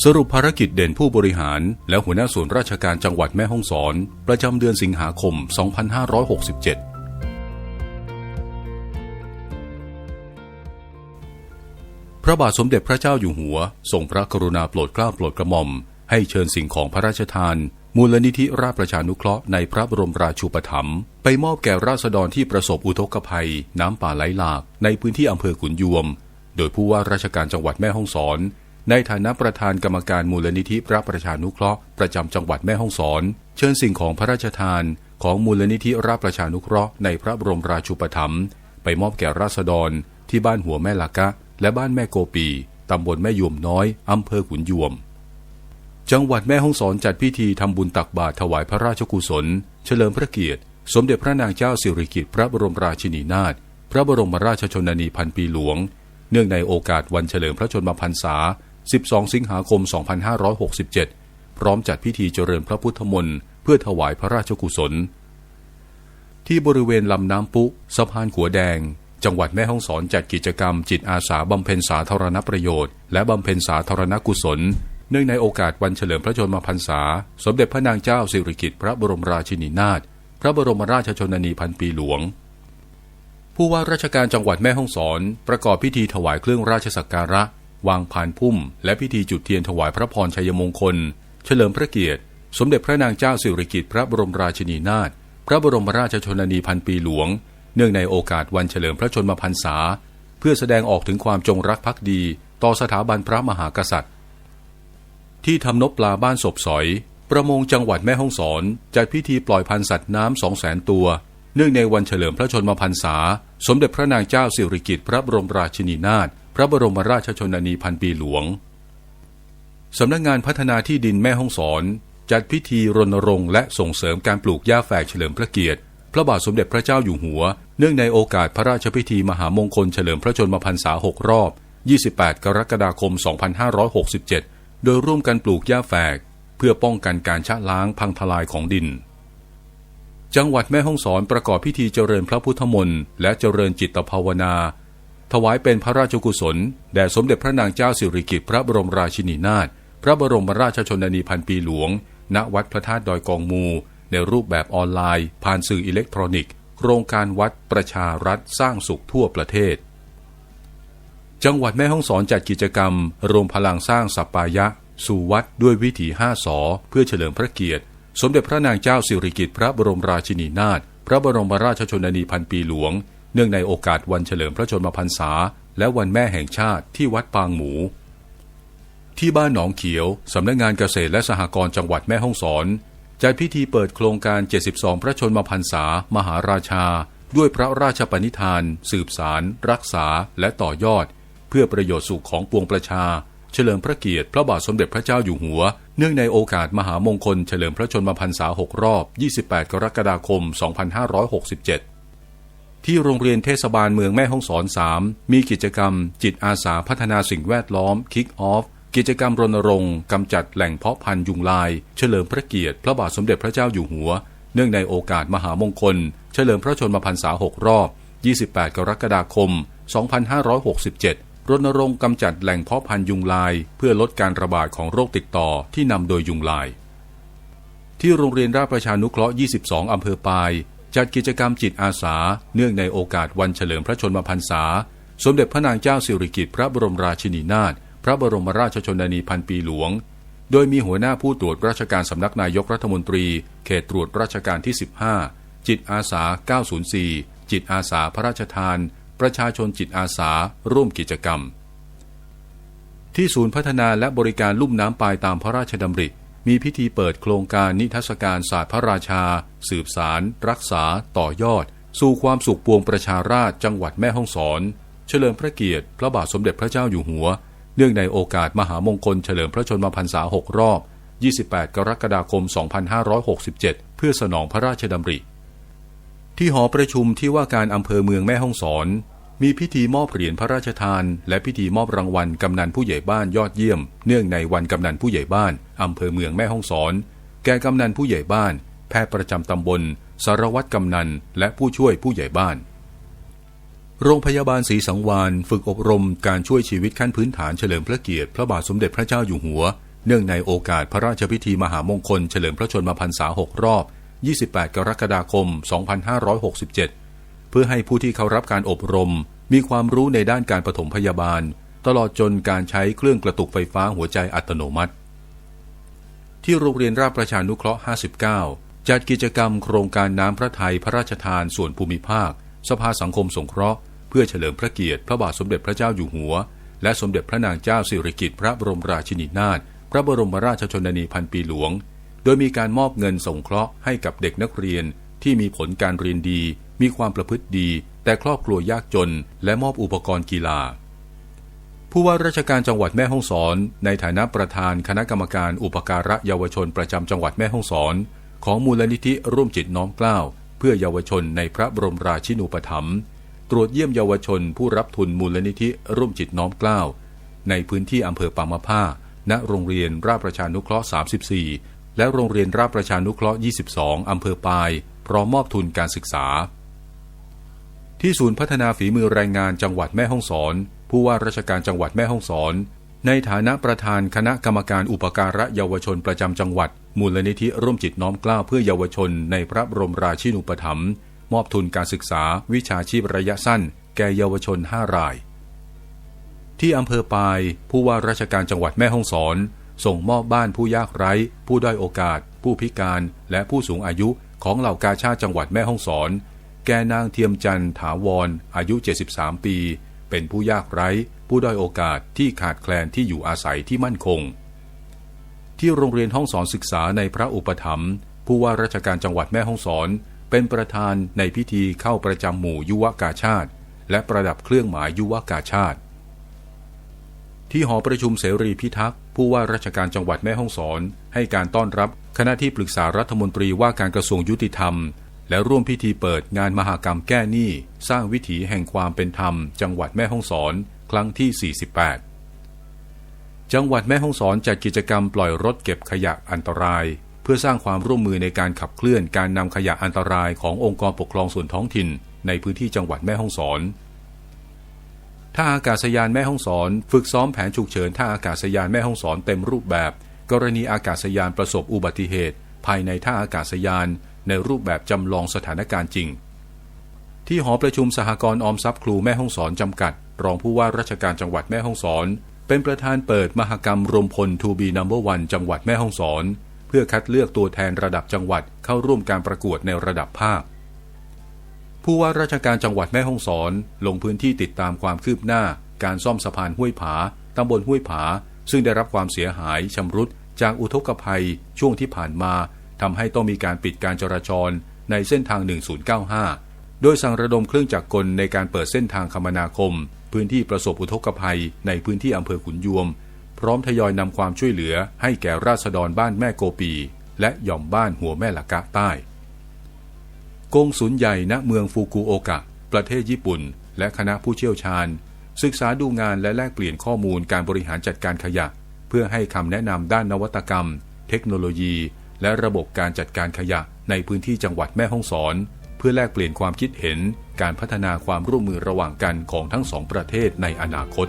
สรุปภารกิจเด่นผู้บริหาร และหัวหน้าส่วนราชการจังหวัดแม่ฮ่องสอน ประจำเดือนสิงหาคม 2567 พระบาทสมเด็จพระเจ้าอยู่หัว ทรงพระกรุณาโปรดเกล้าโปรดกระหม่อม ให้เชิญสิ่งของพระราชทาน มูลนิธิราชประชานุเคราะห์ในพระบรมราชูปถัมภ์ไปมอบแก่ราษฎรที่ประสบอุทกภัย น้ำป่าไหลหลาก ในพื้นที่อำเภอขุนยวม โดยผู้ว่าราชการจังหวัดแม่ฮ่องสอน ในฐานะประธานกรรมการมูลนิธิพระประชานุเคราะห์ประจำจังหวัดแม่ฮ่องสอน เชิญสิ่งของพระราชทานของมูลนิธิราชประชานุเคราะห์ในพระบรมราชูปถัมภ์ไปมอบแก่ราษฎร ที่บ้านหัวแม่ลากะ และบ้านแม่โกปี ตำบลแม่ยวมน้อยอำเภอขุนยวม จังหวัดแม่ฮ่องสอนจัดพิธีทำบุญตักบาตรถวายพระราชกุศล เฉลิมพระเกียรติ สมเด็จพระนางเจ้าสิริกิติ์พระบรมราชินีนาถพระบรมราชชนนีพันปีหลวง เนื่องในโอกาสวันเฉลิมพระชนมพรรษา 12 สิงหาคม 2567 พร้อมจัดพิธีเจริญพระพุทธมนต์เพื่อถวายพระราชกุศล ที่บริเวณลำน้ำปุสะพานขัวแดง จังหวัดแม่ฮ่องสอนจัดกิจกรรม จิตอาสาบำเพ็ญสาธารณประโยชน์ และบำเพ็ญสาธารณกุศล เนื่องในโอกาสวันเฉลิมพระชนมพรรษา สมเด็จพระนางเจ้าสิริกิติ์พระบรมราชินีนาถพระบรมราชชนนีพันปีหลวงผู้ว่าราชการจังหวัดแม่ฮ่องสอน ประกอบพิธีถวายเครื่องราชสักการะ วางผ่านพุ่ม และพิธีจุดเทียนถวายพระพรชัยมงคล เฉลิมพระเกียรติ สมเด็จพระนางเจ้าสิริกิติ์พระบรมราชินีนาถพระบรมราชชนนีพันปีหลวง เนื่องในโอกาสวันเฉลิมพระชนมพรรษา เพื่อแสดงออกถึงความจงรักภักดี ต่อสถาบันพระมหากษัตริย์ ที่ทำนบปลาบ้านศพสอย ประมงจังหวัดแม่ฮ่องสอนจัดพิธีปล่อยพันธุ์สัตว์น้ำสองแสนตัว เนื่องในวันเฉลิมพระชนมพรรษา สมเด็จพระนางเจ้าสิริกิติ์พระบรมราชินีนาถ พระบรมราชชนนีพันปีหลวง สำนักงานพัฒนาที่ดินแม่ฮ่องสอน จัดพิธีรณรงค์และส่งเสริมการปลูกหญ้าแฝกเฉลิมพระเกียรติ พระบาทสมเด็จพระเจ้าอยู่หัว เนื่องในโอกาสพระราชพิธีมหามงคลเฉลิมพระชนมพรรษา 6 รอบ 28 กรกฎาคม 2567 โดยร่วมกันปลูกหญ้าแฝก เพื่อป้องกันการชะล้างพังทลายของดินจังหวัดแม่ฮ่องสอนประกอบพิธีเจริญพระพุทธมนต์และเจริญจิตภาวนา ถวายเป็นพระราชกุศล แด่สมเด็จพระนางเจ้าสิริกิติ์พระบรมราชินีนาถพระบรมราชชนนีพันปีหลวง ณวัดพระธาตุดอยกองมู ในรูปแบบออนไลน์ ผ่านสื่ออิเล็กทรอนิกส์ โครงการวัดประชารัฐสร้างสุขทั่วประเทศ จังหวัดแม่ฮ่องสอนจัดกิจกรรม รวมพลังสร้างสัปปายะ สู่วัดด้วยวิถีห้าสอเพื่อเฉลิมพระเกียรติ สมเด็จพระนางเจ้าสิริกิติ์พระบรมราชินีนาถพระบรมราชชนนีพันปีหลวง เนื่องในโอกาสวันเฉลิมพระชนมพรรษา และวันแม่แห่งชาติที่วัดปางหมู ที่บ้านหนองเขียว สำนักงานเกษตรและสหกรณ์จังหวัดแม่ฮ่องสอนจัดพิธีเปิดโครงการ 72 พระชนมพรรษา มหาราชา ด้วยพระราชปณิธาน สืบสาร รักษา และต่อยอด เพื่อประโยชน์สุขของปวงประชา เฉลิมพระเกียรติพระบาทสมเด็จพระเจ้าอยู่หัว เนื่องในโอกาสมหามงคลเฉลิมพระชนมพรรษา 6 รอบ 28 กรกฎาคม 2567 ที่โรงเรียนเทศบาลเมืองแม่ฮ่องสอน 3 มีกิจกรรม จิตอาสาพัฒนาสิ่งแวดล้อม Kick Off กิจกรรมรณรงค์กำจัดแหล่งเพาะพันธุ์ยุงลาย เฉลิมพระเกียรติ พระบาทสมเด็จพระเจ้าอยู่หัว เนื่องในโอกาสมหามงคล เฉลิมพระชนมพรรษา 6 รอบ 28 กรกฎาคม 2567 รณรงค์กำจัดแหล่งเพาะพันธุ์ยุงลาย เพื่อลดการระบาดของโรคติดต่อที่นำโดยยุงลาย ที่โรงเรียนราชประชานุเคราะห์ 22 อำเภอปาย จัดกิจกรรมจิตอาสา เนื่องในโอกาสวันเฉลิมพระชนมพรรษา สมเด็จพระนางเจ้าสิริกิติ์พระบรมราชินีนาถพระบรมราชชนนีพันปีหลวง โดยมีหัวหน้าผู้ตรวจราชการสำนักนายกรัฐมนตรี เขตตรวจราชการที่ 15 จิตอาสา 904 จิตอาสาพระราชทาน ประชาชนจิตอาสาร่วมกิจกรรม ที่ศูนย์พัฒนาและบริการลุ่มน้ำปลายตามพระราชดำริ มีพิธีเปิดโครงการนิทรรศการศาสตร์พระราชา สืบสาร รักษา ต่อยอด สู่ความสุขปวงประชาราชจังหวัดแม่ฮ่องสอน เฉลิมพระเกียรติ พระบาทสมเด็จพระเจ้าอยู่หัว เนื่องในโอกาสมหามงคลเฉลิมพระชนมพรรษา 6 รอบ 28 กรกฎาคม 2567 เพื่อสนองพระราชดำริ ที่หอประชุมที่ว่าการอำเภอเมืองแม่ฮ่องสอน มีพิธีมอบเหรียญพระราชทาน และพิธีมอบรางวัลกำนันผู้ใหญ่บ้านยอดเยี่ยม เนื่องในวันกำนันผู้ใหญ่บ้านอำเภอเมืองแม่ฮ่องสอน แก่กำนันผู้ใหญ่บ้าน แพทย์ประจำตำบล สารวัตรกำนัน และผู้ช่วยผู้ใหญ่บ้าน โรงพยาบาลศรีสังวานฝึกอบรมการช่วยชีวิตขั้นพื้นฐานเฉลิมพระเกียรติพระบาทสมเด็จพระเจ้าอยู่หัว เนื่องในโอกาสพระราชพิธีมหามงคลเฉลิมพระชนมพรรษา6รอบ 28 กรกฎาคม 2567 เพื่อให้ผู้ที่เขารับการอบรม มีความรู้ในด้านการปฐมพยาบาล ตลอดจนการใช้เครื่องกระตุกไฟฟ้าหัวใจอัตโนมัติ ที่โรงเรียนราชประชานุเคราะห์ 59 จัดกิจกรรมโครงการน้ำพระทัยพระราชทานส่วนภูมิภาค สภาสังคมสงเคราะห์เพื่อเฉลิมพระเกียรติพระบาทสมเด็จพระเจ้าอยู่หัว และสมเด็จพระนางเจ้าสิริกิติ์พระบรมราชินีนาถพระบรมราชชนนีพันปีหลวง โดยมีการมอบเงินสงเคราะห์ให้กับเด็กนักเรียนที่มีผลการเรียนดี มีความประพฤติดี แต่ครอบครัวยากจน และมอบอุปกรณ์กีฬา ผู้ว่าราชการจังหวัดแม่ฮ่องสอน ในฐานะประธานคณะกรรมการอุปการะเยาวชนประจำจังหวัดแม่ฮ่องสอน ของมูลนิธิร่วมจิตน้อมเกล้าเพื่อเยาวชนในพระบรมราชินูปถัมภ์ตรวจเยี่ยมเยาวชนผู้รับทุนมูลนิธิร่วมจิตน้อมเกล้าในพื้นที่อำเภอปางมะผ้า ณ โรงเรียนราชประชานุเคราะห์ 34 และโรงเรียนราชประชานุเคราะห์ 22 อำเภอปาย พร้อมมอบทุนการศึกษา ที่ศูนย์พัฒนาฝีมือแรงงานจังหวัดแม่ฮ่องสอน ผู้ว่าราชการจังหวัดแม่ฮ่องสอน ในฐานะประธานคณะกรรมการอุปการะเยาวชนประจำจังหวัด มูลนิธิร่วมจิตน้อมกล้าเพื่อเยาวชน ในพระบรมราชินูปถัมภ์มอบทุนการศึกษา วิชาชีพระยะสั้น แก่เยาวชน 5 ราย ที่อำเภอปาย ผู้ว่าราชการจังหวัดแม่ฮ่องสอน ส่งมอบบ้านผู้ยากไร้ ผู้ด้อยโอกาส ผู้พิการ และผู้สูงอายุของเหล่ากาชาติจังหวัดแม่ฮ่องสอน แก่นางเทียมจันทร์ถาวรอายุ 73 ปี เป็นผู้ยากไร้ ผู้ด้อยโอกาสที่ขาดแคลนที่อยู่อาศัยที่มั่นคง ที่โรงเรียนห้องสอนศึกษาในพระอุปถัมภ์ผู้ว่าราชการจังหวัดแม่ฮ่องสอน เป็นประธานในพิธีเข้าประจำหมู่ยุวกาชาติ และประดับเครื่องหมายยุวกาชาติ ที่หอประชุมเสรีพิทักษ์ผู้ว่าราชการจังหวัดแม่ฮ่องสอน ให้การต้อนรับคณะที่ปรึกษารัฐมนตรีว่าการกระทรวงยุติธรรม และร่วมพิธีเปิดงานมหากรรมแก้หนี้ สร้างวิถีแห่งความเป็นธรรม จังหวัดแม่ฮ่องสอน ครั้งที่ 48 จังหวัดแม่ฮ่องสอนจัดกิจกรรมปล่อยรถเก็บขยะอันตราย เพื่อสร้างความร่วมมือในการขับเคลื่อนการนำขยะอันตรายขององค์กรปกครองส่วนท้องถิ่น ในพื้นที่จังหวัดแม่ฮ่องสอนท่าอากาศยานแม่ฮ่องสอน ฝึกซ้อมแผนฉุกเฉินท่าอากาศยานแม่ฮ่องสอนเต็มรูปแบบ กรณีอากาศยานประสบอุบัติเหตุ ภายในท่าอากาศยาน ในรูปแบบจำลองสถานการณ์จริง ที่หอประชุมสหกรณ์ออมทรัพย์ครูแม่ฮ่องสอนจำกัด รองผู้ว่าราชการจังหวัดแม่ฮ่องสอน เป็นประธานเปิดมหกรรมรวมพลทูบีนัมเบอร์วันจังหวัดแม่ฮ่องสอน เพื่อคัดเลือกตัวแทนระดับจังหวัดเข้าร่วมการประกวดในระดับภาค ผู้ว่าราชการจังหวัดแม่ฮ่องสอน ลงพื้นที่ติดตามความคืบหน้า การซ่อมสะพานห้วยผาตำบลห้วยผา ซึ่งได้รับความเสียหายชำรุดจากอุทกภัยช่วงที่ผ่านมา ทำให้ต้องมีการปิดการจราจรในเส้นทาง 1095 โดยสั่งระดมเครื่องจักรกลในการเปิดเส้นทางคมนาคม พื้นที่ประสบอุทกภัยในพื้นที่อำเภอขุนยวม พร้อมทยอยนำความช่วยเหลือให้แก่ราษฎรบ้านแม่โกปี และหย่อมบ้านหัวแม่ละกะใต้ กงสุลใหญ่ณเมืองฟูกุโอกะ ประเทศญี่ปุ่น และคณะผู้เชี่ยวชาญ ศึกษาดูงานและแลกเปลี่ยนข้อมูลการบริหารจัดการขยะ เพื่อให้คำแนะนำด้านนวัตกรรม เทคโนโลยี และระบบการจัดการขยะในพื้นที่จังหวัดแม่ฮ่องสอน เพื่อแลกเปลี่ยนความคิดเห็นการพัฒนาความร่วมมือระหว่างกันของทั้งสองประเทศในอนาคต